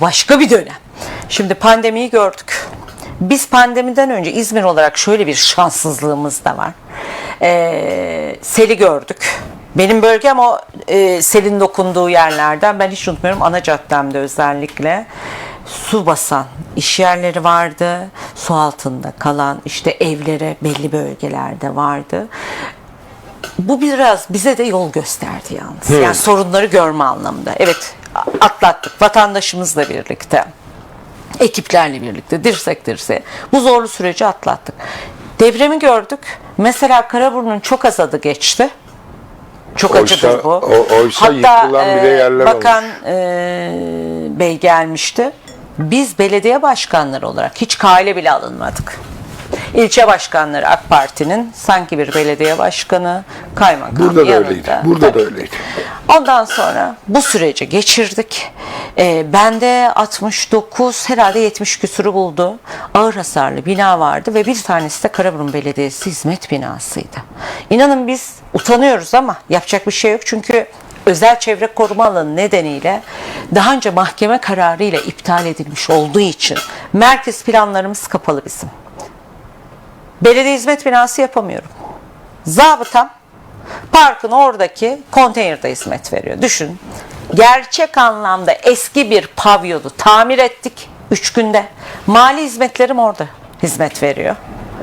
Başka bir dönem. Şimdi pandemiyi gördük. Biz pandemiden önce İzmir olarak şöyle bir şanssızlığımız da var. Ee, seli gördük. Benim bölgem o e, selin dokunduğu yerlerden. Ben hiç unutmuyorum ana caddemde özellikle su basan iş yerleri vardı. Su altında kalan işte evlere belli bölgelerde vardı. Bu biraz bize de yol gösterdi yalnız. Yani sorunları görme anlamında. Evet atlattık vatandaşımızla birlikte. Ekiplerle birlikte dirsek dirseğe. Bu zorlu süreci atlattık. Depremi gördük. Mesela Karaburun'un çok az adı geçti. Çok Oysa- acıdır bu. o- oysa yıkılan bile yerler Bakan e, Bey gelmişti. Biz belediye başkanları olarak hiç kale bile alınmadık. İlçe başkanları AK Parti'nin sanki bir belediye başkanı, kaymakam Burada da yanında. öyleydi. Burada da Tabii. öyleydi. Ondan sonra bu süreci geçirdik. Ee, bende 69 herhalde 70 küsürü buldu. Ağır hasarlı bina vardı ve bir tanesi de Karaburun Belediyesi hizmet binasıydı. İnanın biz utanıyoruz ama yapacak bir şey yok çünkü özel çevre koruma alanı nedeniyle daha önce mahkeme kararıyla iptal edilmiş olduğu için merkez planlarımız kapalı bizim. Belediye hizmet binası yapamıyorum. Zabıtam parkın oradaki konteynerde hizmet veriyor. Düşün. Gerçek anlamda eski bir pavyonu tamir ettik 3 günde. Mali hizmetlerim orada hizmet veriyor.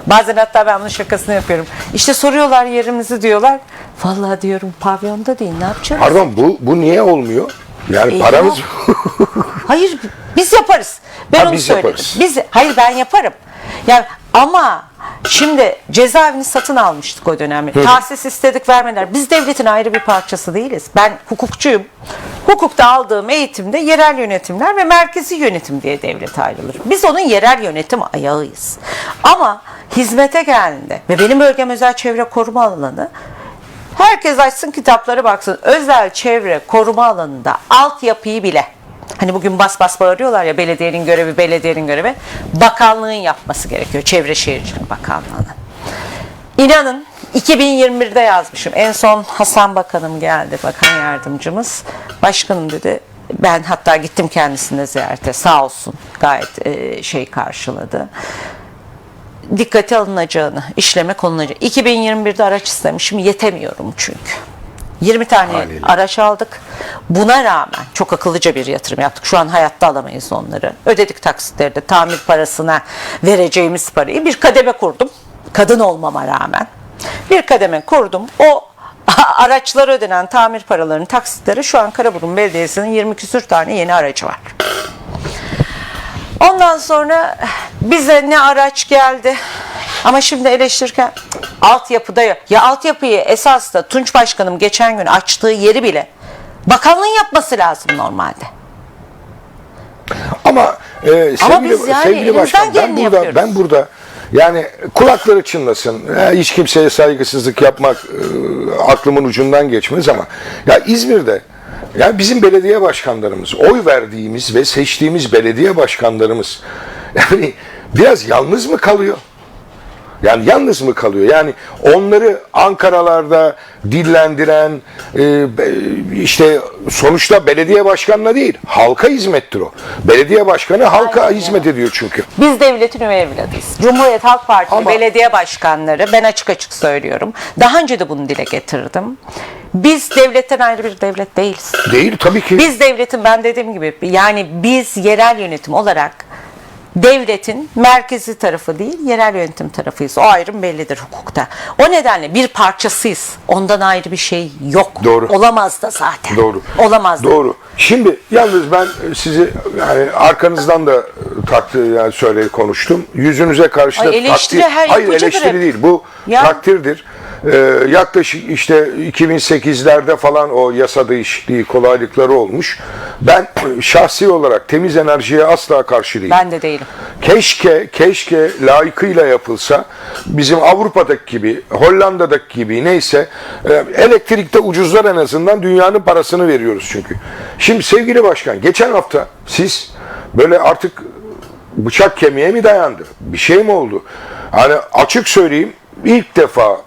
Bazen hatta ben bunun şakasını yapıyorum. İşte soruyorlar yerimizi diyorlar. Vallahi diyorum pavyonda değil ne yapacağız? Pardon bu, bu niye olmuyor? Yani E, paramız Hayır biz yaparız. Ben Ha, onu biz söyledim. yaparız. Biz hayır ben yaparım. Yani ama şimdi cezaevini satın almıştık o dönemde. Tahsis istedik vermediler. Biz devletin ayrı bir parçası değiliz. Ben hukukçuyum. Hukukta aldığım eğitimde yerel yönetimler ve merkezi yönetim diye devlet ayrılır. Biz onun yerel yönetim ayağıyız. Ama hizmete geldiğinde ve benim bölgem özel çevre koruma alanı Herkes açsın kitapları baksın. Özel çevre koruma alanında altyapıyı bile Hani bugün bas bas bağırıyorlar ya belediyenin görevi, belediyenin görevi. Bakanlığın yapması gerekiyor. Çevre Şehircilik Bakanlığı'nın. İnanın 2021'de yazmışım. En son Hasan Bakanım geldi, bakan yardımcımız. Başkanım dedi. Ben hatta gittim kendisine ziyarete sağ olsun gayet e, şey karşıladı dikkate alınacağını, işleme konulacağını. 2021'de araç istemişim, yetemiyorum çünkü. 20 tane Haliyle. araç aldık. Buna rağmen çok akıllıca bir yatırım yaptık. Şu an hayatta alamayız onları. Ödedik taksitleri de tamir parasına vereceğimiz parayı bir kademe kurdum. Kadın olmama rağmen. Bir kademe kurdum. O araçlara ödenen tamir paralarının taksitleri şu an Karaburun Belediyesi'nin 20 küsür tane yeni aracı var. Ondan sonra bize ne araç geldi ama şimdi eleştirirken altyapıda. Ya altyapıyı esas da Tunç Başkanım geçen gün açtığı yeri bile bakanlığın yapması lazım normalde. ama e, sevgili, biz yani sevgili başkan ben burada yapıyoruz. ben burada yani kulakları çınlasın. e, hiç kimseye saygısızlık yapmak e, aklımın ucundan geçmez ama ya İzmir'de ya bizim belediye başkanlarımız, oy verdiğimiz ve seçtiğimiz belediye başkanlarımız yani biraz yalnız mı kalıyor? Yani yalnız mı kalıyor? Yani onları Ankaralarda dillendiren e, işte sonuçta belediye başkanına değil, halka hizmettir o. Belediye başkanı halka Aynen hizmet ediyor çünkü. Biz devletin üvey evladıyız. Cumhuriyet Halk Partisi Ama- belediye başkanları ben açık açık söylüyorum. Daha önce de bunu dile getirdim. Biz devletten ayrı bir devlet değiliz. Değil tabii ki. Biz devletin ben dediğim gibi yani biz yerel yönetim olarak devletin merkezi tarafı değil yerel yönetim tarafıyız. O ayrım bellidir hukukta. O nedenle bir parçasıyız. Ondan ayrı bir şey yok. Doğru. Olamaz da zaten. Doğru. Olamaz da. Doğru. Şimdi yalnız ben sizi yani arkanızdan da takdir yani söyle konuştum. Yüzünüze karşı Ay, da eleştiri takdir. her Hayır yapıcıdır eleştiri hep. değil. Bu Ya. takdirdir. Ee, yaklaşık işte 2008'lerde falan o yasa değişikliği kolaylıkları olmuş. Ben şahsi olarak temiz enerjiye asla karşı değilim. Ben de değilim. Keşke, keşke layıkıyla yapılsa bizim Avrupa'daki gibi, Hollanda'daki gibi neyse e, elektrikte ucuzlar en azından dünyanın parasını veriyoruz çünkü. Şimdi sevgili başkan geçen hafta siz böyle artık bıçak kemiğe mi dayandı? Bir şey mi oldu? Hani açık söyleyeyim ilk defa